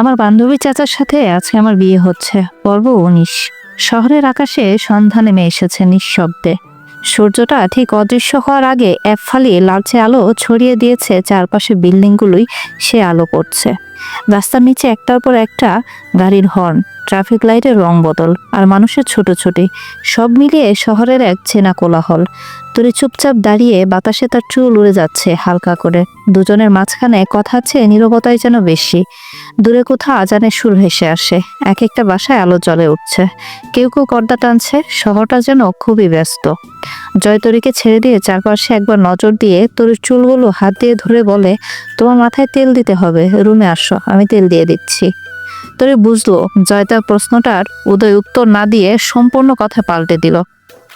আমার বান্ধবী চাচার সাথে আজকে আমার বিয়ে হচ্ছে। পর্ব উনিশ। শহরের আকাশে সন্ধ্যা নেমে এসেছে নিঃশব্দে। সূর্যটা ঠিক অদৃশ্য হওয়ার আগে এক ফালি লালচে আলো ছড়িয়ে দিয়েছে চারপাশে বিল্ডিংগুলোই সে আলো করছে রাস্তার নিচে একটার পর একটা গাড়ির হর্ন। ট্রাফিক লাইটের রং বদল আর মানুষের ছোটোছুটি। সব মিলিয়ে শহরের এক চেনা কোলাহল। তুরি চুপচাপ দাঁড়িয়ে বাতাসে তার চুল উড়ে যাচ্ছে হালকা করে। দুজনের মাঝখানে কথা চেয়ে নীরবতাই যেন বেশি। দূরে কোথাও আজানের সুর ভেসে আসে। এক একটা বাসায় আলো জ্বলে উঠছে। কেউ কেউ পর্দা টানছে। শহরটা যেন খুবই ব্যস্ত। জয় তরিকে ছেড়ে দিয়ে চারপাশে একবার নজর দিয়ে তোর চুলগুলো হাত দিয়ে ধরে বলে, তোমার মাথায় তেল দিতে হবে। রুমে আসো। আমি তেল দিয়ে দিচ্ছি। তরি বুঝলো জয় তার প্রশ্নটার উদয় উত্তর না দিয়ে সম্পূর্ণ কথা পাল্টে দিল।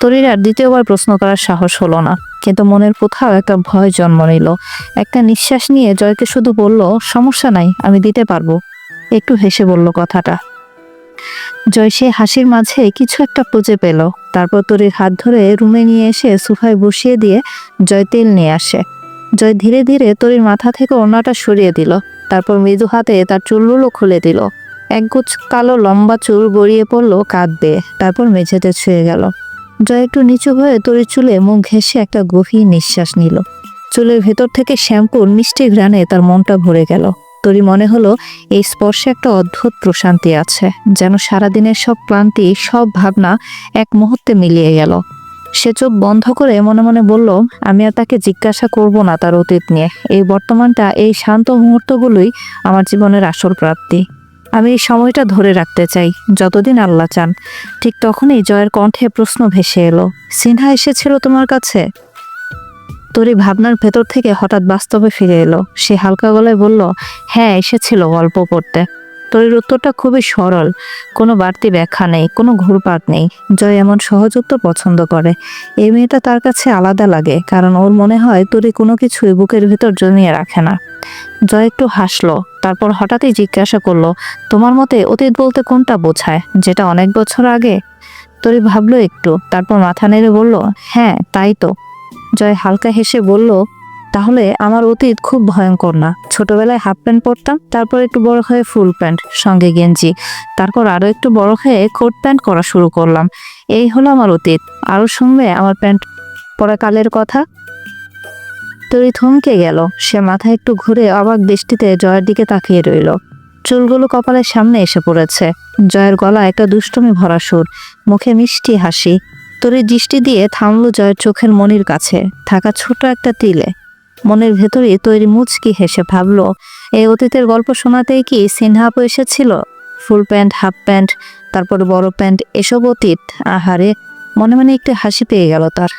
তরির আর দ্বিতীয়বার প্রশ্ন করার সাহস হলো না, কিন্তু মনের কোথাও একটা ভয় জন্ম নিল। একটা নিঃশ্বাস নিয়ে জয়কে শুধু বলল, সমস্যা নাই, আমি দিতে পারব। একটু হেসে বলল কথাটা। জয় সে হাসির মাঝে কিছু একটা খুঁজে পেল। তারপর তরির হাত ধরে রুমে নিয়ে এসে সোফায় বসিয়ে দিয়ে জয় তেল নিয়ে আসে। জয় ধীরে ধীরে তরির মাথা থেকে ওনাটা সরিয়ে দিল। তারপর মৃদু হাতে তার চুলগুলো খুলে দিল। একগুচ্ছ কালো লম্বা চুল গড়িয়ে পড়ল কাঁধ দিয়ে তারপর মেঝেতে ছুঁয়ে গেল। জয় একটু নিচু হয়ে তরির চুলে মুখ ঘেঁষে একটা গভীর নিঃশ্বাস নিল। চুলের ভেতর থেকে শ্যাম্পুর মিষ্টি ঘ্রাণে তার মনটা ভরে গেল। তরি মনে হলো, এই স্পর্শে একটা অদ্ভুত প্রশান্তি আছে, যেন সারাদিনের সব ক্লান্তি, সব ভাবনা এক মুহূর্তে মিলিয়ে গেল। সে চোখ বন্ধ করে মনে মনে বলল, আমি আর তাকে জিজ্ঞাসা করব না তার অতীত নিয়ে। এই বর্তমানটা, এই শান্ত মুহূর্তগুলোই আমার জীবনের আসল প্রাপ্তি। আমি এই সময়টা ধরে রাখতে চাই, যতদিন আল্লাহ চান। ঠিক তখনই জয়ের কণ্ঠে প্রশ্ন ভেসে এলো, সিনহা এসেছিল তোমার কাছে? তোরই ভাবনার ভেতর থেকে হঠাৎ বাস্তবে ফিরে এলো। সে হালকা গলায় বলল হ্যাঁ এসেছিল গল্প করতে তোরির উত্তরটা খুবই সরল। কোনো বাড়তি ব্যাখ্যা নেই, কোনো ঘুরপাক নেই। জয় এমন সহজ উত্তর পছন্দ করে। এই মেয়েটা তার কাছে আলাদা লাগে, কারণ ওর মনে হয় তোরি কোনো কিছুই বুকের ভেতর জমিয়ে রাখে না। জয় একটু হাসলো, তারপর হঠাৎই জিজ্ঞাসা করল, তোমার মতে অতীত বলতে কোনটা বোঝায়? যেটা অনেক বছর আগে? তরি ভাবলো একটু, তারপর মাথা নেড়ে বলল হ্যাঁ তাই তো। জয় হালকা হেসে বলল তাহলে আমার অতীত খুব ভয়ঙ্কর না। ছোটবেলায় হাফ প্যান্ট পরতাম, তারপর একটু বড় হয়ে ফুল প্যান্ট, সঙ্গে গেঞ্জি। তারপর আরও একটু বড় হয়ে কোট প্যান্ট করা শুরু করলাম। এই হলো আমার অতীত। আরও শুনবে আমার প্যান্ট পরা কালের কথা? তরি থমকে গেল। সে মাথা একটু ঘুরে অবাক দৃষ্টিতে জয়ের দিকে তাকিয়ে রইল। চুলগুলো কপালের সামনে এসে পড়েছে। জয়ের গলা একটা দুষ্টমি ভরা সুর, মুখে মিষ্টি হাসি। তরির দৃষ্টি দিয়ে থামলো জয়ের চোখের মনির কাছে। থাকা ছোট একটা তিলে। মনের ভেতরে তৈরি মুচকি হেসে ভাবলো এই অতীতের গল্প শোনাতেই কি সিনহা আপু এসেছিল? ফুল প্যান্ট, হাফ প্যান্ট, তারপর বড় প্যান্ট, এসব অতীত? আহারে, মনে মনে একটু হাসি পেয়ে গেল তার।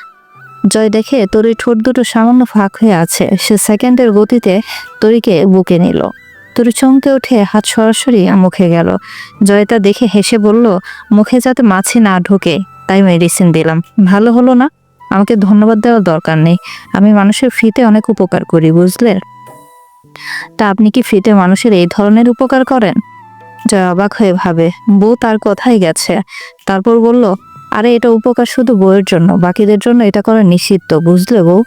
জয় দেখে তরির ঠোঁট দুটো সামান্য ফাঁক হয়ে আছে, সে সেকেন্ডের গতিতে তরিকে বুকে নিল। তরি চমকে উঠে হাত সরাসরি মুখে গেল। জয় তা দেখে হেসে বলল, মুখে যাতে মাছি না ঢোকে, তাই মেডিসিন দিলাম। ভালো হলো না? আমাকে ধন্যবাদ দেওয়ার দরকার নেই। আমি মানুষের ফ্রিতে অনেক উপকার করি, বুঝলে? তা আপনি কি ফ্রিতে মানুষের এই ধরনের উপকার করেন? জয় অবাক হয়ে ভাবে, বউ তার কথাই গেছে। তারপর বলল, আরে, এটা উপকার শুধু বউয়ের জন্য, বাকিদের জন্য এটা করা নিষিদ্ধ, বুঝলে বউ?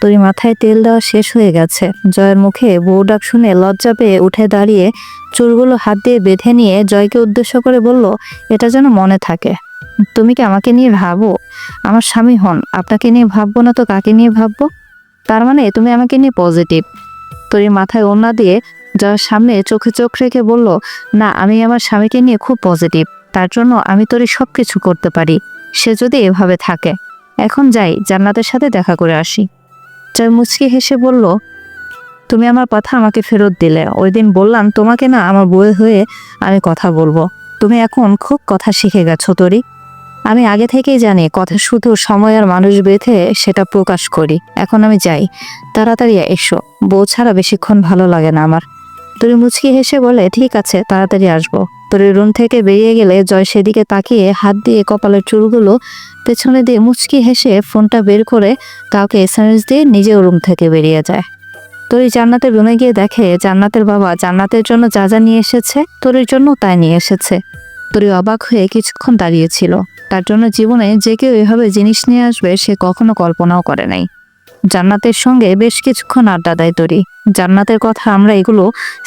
তোর মাথায় তেল দেওয়া শেষ হয়ে গেছে। জয়ের মুখে বউ ডাক শুনে লজ্জা পেয়ে উঠে দাঁড়িয়ে চুলগুলো হাত দিয়ে বেঁধে নিয়ে জয়কে উদ্দেশ্য করে বলল, এটা যেন মনে থাকে। তুমি কি আমাকে নিয়ে ভাবো? আমার স্বামী হন, আপনাকে নিয়ে ভাববো না তো কাকে নিয়ে ভাববো? তার মানে তুমি আমাকে নিয়ে পজিটিভ তোর মাথায় ওড়না দিয়ে জয়ের সামনে চোখে চোখ রেখে বলল, না, আমি আমার স্বামীকে নিয়ে খুব পজিটিভ তার জন্য আমি তোরই সব কিছু করতে পারি। সে যদি এভাবে থাকে, এখন যাই, জান্নাতের সাথে দেখা করে আসি। জয় মুচকি হেসে বলল, তুমি আমার কথা আমাকে ফেরত দিলে। ওই দিন বললাম, তোমাকে না আমার বই হয়ে আমি কথা বলব। তুমি এখন খুব কথা শিখে গেছো তরি। আমি আগে থেকেই জানি কথা শুধু সময় আর মানুষ বেঁধে সেটা প্রকাশ করি। এখন আমি যাই। তাড়াতাড়ি এসো। বউ ছাড়া বেশিক্ষণ ভালো লাগে না আমার। তরি মুচকি হেসে বলে, ঠিক আছে, তাড়াতাড়ি আসব। তরি রুম থেকে বেরিয়ে গেলে জয় সেদিকে তাকিয়ে হাত দিয়ে কপালের চুলগুলো পেছনে দিয়ে মুচকি হেসে ফোনটা বের করে কাউকে এসএমএস দিয়ে নিজেও রুম থেকে বেরিয়ে যায়। তরি জান্নাতের রুমে গিয়ে দেখে জান্নাতের বাবা জান্নাতের জন্য যা যা নিয়ে এসেছে তরির জন্য তাই নিয়ে এসেছে। তরি অবাক হয়ে কিছুক্ষণ দাঁড়িয়েছিল তার জন্য জীবনে যে কেউ এভাবে জিনিস নিয়ে আসবে, সে কখনো কল্পনাও করে নাই। জান্নাতের সঙ্গে বেশ কিছুক্ষণ আড্ডা দেয় তরি। জান্নাতের কথা আমরা এগুলো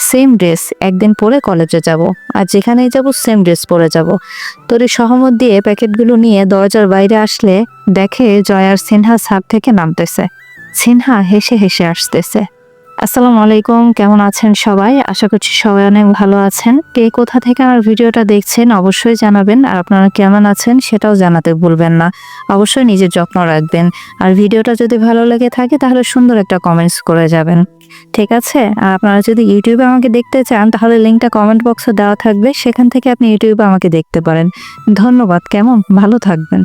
সেম ড্রেস একদিন পরে কলেজে যাব, আর যেখানেই যাব সেম ড্রেস পরে যাব। তরি সহমত দিয়ে প্যাকেটগুলো নিয়ে দরজার বাইরে আসলে দেখে জয়ার সিনহা ছাদ থেকে নামতেছে। সিনহা হেসে হেসে আসতেছে। আসসালামু আলাইকুম, কেমন আছেন সবাই? আশা করছি সবাই অনেক ভালো আছেন। কে কোথা থেকে আমার ভিডিওটা দেখছেন অবশ্যই জানাবেন, আর আপনারা কেমন আছেন সেটাও জানাতে ভুলবেন না। অবশ্যই নিজের যত্ন রাখবেন। আর ভিডিওটা যদি ভালো লেগে থাকে তাহলে সুন্দর একটা কমেন্টস করে যাবেন। ঠিক আছে? আর আপনারা যদি ইউটিউবে আমাকে দেখতে চান তাহলে লিঙ্কটা কমেন্ট বক্সে দেওয়া থাকবে। সেখান থেকে আপনি ইউটিউবে আমাকে দেখতে পারেন। ধন্যবাদ, কেমন? ভালো থাকবেন।